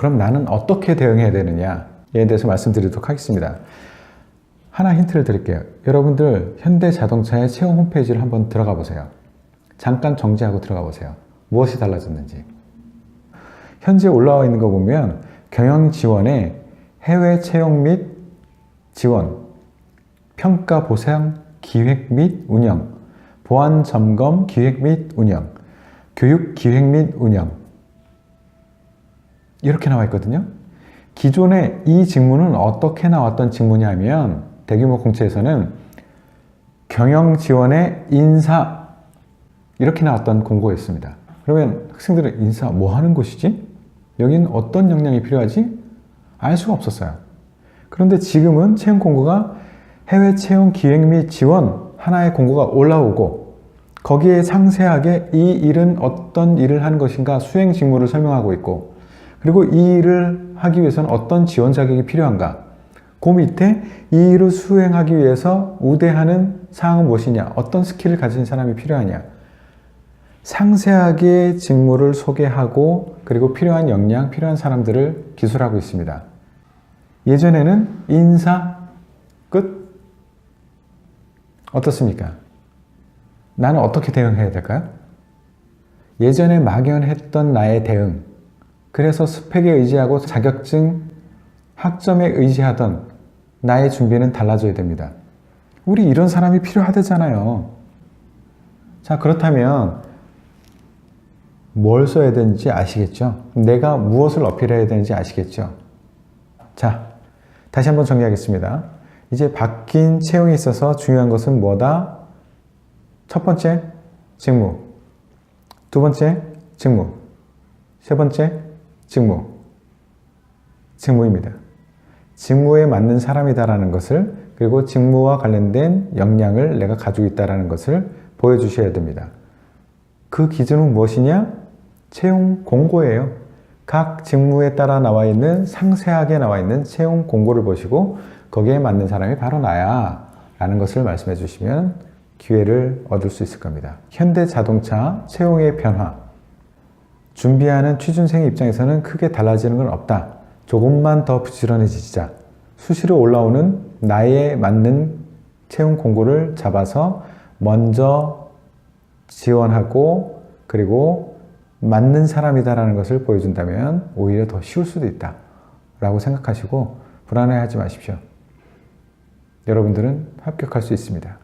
그럼 나는 어떻게 대응해야 되느냐에 대해서 말씀드리도록 하겠습니다. 하나 힌트를 드릴게요. 여러분들 현대 자동차의 채용 홈페이지를 한번 들어가 보세요. 잠깐 정지하고 들어가 보세요. 무엇이 달라졌는지. 현재 올라와 있는 거 보면 경영 지원에 해외 채용 및 지원, 평가 보상 기획 및 운영, 보안 점검 기획 및 운영, 교육 기획 및 운영 이렇게 나와 있거든요. 기존에 이 직무는 어떻게 나왔던 직무냐면 대규모 공채에서는 경영 지원의 인사 이렇게 나왔던 공고였습니다. 그러면 학생들은 인사 뭐 하는 곳이지? 여기는 어떤 역량이 필요하지? 알 수가 없었어요. 그런데 지금은 채용 공고가 해외 채용 기획 및 지원 하나의 공고가 올라오고 거기에 상세하게 이 일은 어떤 일을 하는 것인가 수행 직무를 설명하고 있고 그리고 이 일을 하기 위해서는 어떤 지원 자격이 필요한가 그 밑에 이 일을 수행하기 위해서 우대하는 사항은 무엇이냐 어떤 스킬을 가진 사람이 필요하냐 상세하게 직무를 소개하고 그리고 필요한 역량, 필요한 사람들을 기술하고 있습니다. 예전에는 인사 끝 어떻습니까? 나는 어떻게 대응해야 될까요? 예전에 막연했던 나의 대응 그래서 스펙에 의지하고 자격증 학점에 의지하던 나의 준비는 달라져야 됩니다. 우리 이런 사람이 필요하대잖아요. 자, 그렇다면 뭘 써야 되는지 아시겠죠? 내가 무엇을 어필해야 되는지 아시겠죠? 자, 다시 한번 정리하겠습니다. 이제 바뀐 채용에 있어서 중요한 것은 뭐다? 첫 번째, 직무. 두 번째, 직무. 세 번째, 직무. 직무입니다. 직무에 맞는 사람이다라는 것을 그리고 직무와 관련된 역량을 내가 가지고 있다는 것을 보여주셔야 됩니다. 그 기준은 무엇이냐? 채용 공고예요. 각 직무에 따라 나와 있는 상세하게 나와 있는 채용 공고를 보시고 거기에 맞는 사람이 바로 나야 라는 것을 말씀해 주시면 기회를 얻을 수 있을 겁니다. 현대 자동차 채용의 변화 준비하는 취준생 입장에서는 크게 달라지는 건 없다. 조금만 더 부지런해지자. 수시로 올라오는 나에 맞는 채용 공고를 잡아서 먼저 지원하고 그리고 맞는 사람이다라는 것을 보여준다면 오히려 더 쉬울 수도 있다. 라고 생각하시고 불안해하지 마십시오. 여러분들은 합격할 수 있습니다.